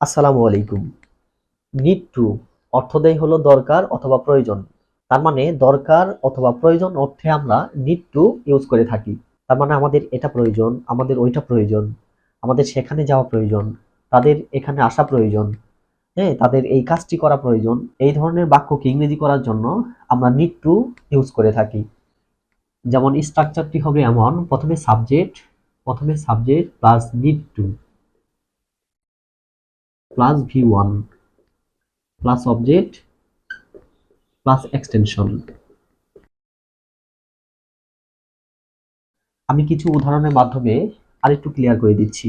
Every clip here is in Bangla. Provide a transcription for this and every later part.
আসসালামু আলাইকুম। নিড টু অর্থদেয় হলো দরকার অথবা প্রয়োজন। তার মানে দরকার অথবা প্রয়োজন অর্থে আমরা নিড টু ইউজ করে থাকি। তার মানে আমাদের এটা প্রয়োজন, আমাদের ওইটা প্রয়োজন, আমাদের সেখানে যাওয়া প্রয়োজন, তাদের এখানে আসা প্রয়োজন হ্যাঁ তাদের এই কাজটি করা প্রয়োজন, এই ধরনের বাক্যকে ইংরেজি করার জন্য আমরা নিড টু ইউজ করে থাকি। যেমন স্ট্রাকচারটি হবে এমন, প্রথমে সাবজেক্ট প্রথমে subject plus need to plus V one plus object plus extension আমি কিছু উদাহরণের মাধ্যমে আরেকটু ক্লিয়ার করে দিচ্ছি।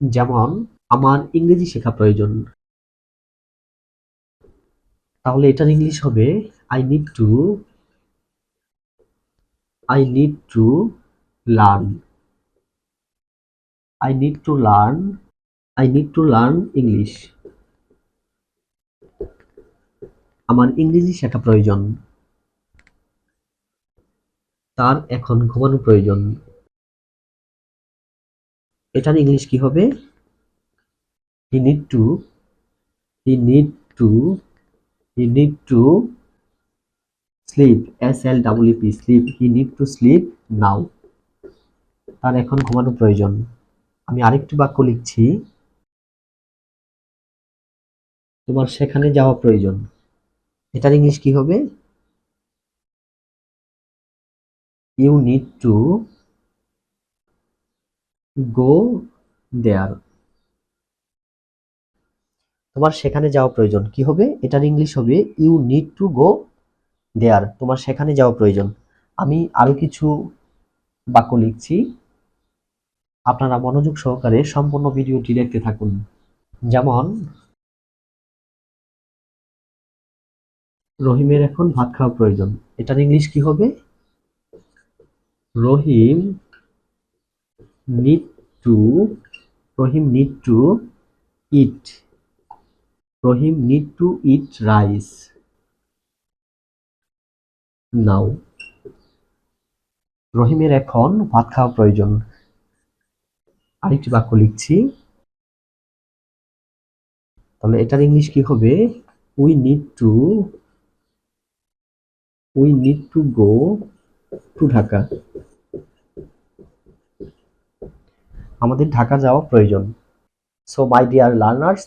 যেমন, আমার ইংরেজি শেখা প্রয়োজন। তাহলে এটার ইংলিশ হবে I need to I need to learn I need to learn I need to learn English আমার ইংরেজি শেখা প্রয়োজন। তার এখন ঘুমানো প্রয়োজন। এটার ইংলিশ কি হবে? He need to he need to he need to sleep S L W P sleep he need to sleep now তার এখন ঘুমানো প্রয়োজন। আমি আরেকটি বাক্য লিখছি। তোমার সেখানে যাওয়া প্রয়োজন। এটার ইংলিশ কি হবে? You need to go there তোমার সেখানে যাওয়া প্রয়োজন। কি হবে? এটার ইংলিশ হবে you need to go there তোমার সেখানে যাওয়া প্রয়োজন। আমি আরও কিছু বাক্য লিখছি। আপনারা মনোযোগ সহকারে সম্পূর্ণ ভিডিওটি দেখতে থাকুন। যেমন রহিমের এখন ভাত খাওয়া প্রয়োজন। এটার ইংলিশ কি হবে? Rahim need to Rahim need to eat Rahim need to eat rice now রহিমের এখন ভাত খাওয়া প্রয়োজন। আরেকটি বাক্য লিখছি। তাহলে এটার ইংলিশ কি হবে? We need to we need to go to Dhaka আমাদের ঢাকা যাওয়া প্রয়োজন। সো মাই ডিয়ার লার্নার্স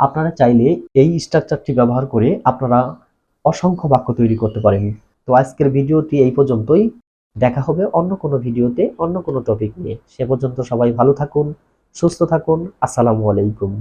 আপনারা চাইলে এই স্ট্রাকচারটি ব্যবহার করে আপনারা অসংখ্য বাক্য তৈরি করতে পারেন। তো, আজকের ভিডিওটি এই পর্যন্তই। দেখা হবে অন্য কোনো ভিডিওতে, অন্য কোনো টপিক নিয়ে। সে পর্যন্ত সবাই ভালো থাকুন, সুস্থ থাকুন। আসসালামু আলাইকুম।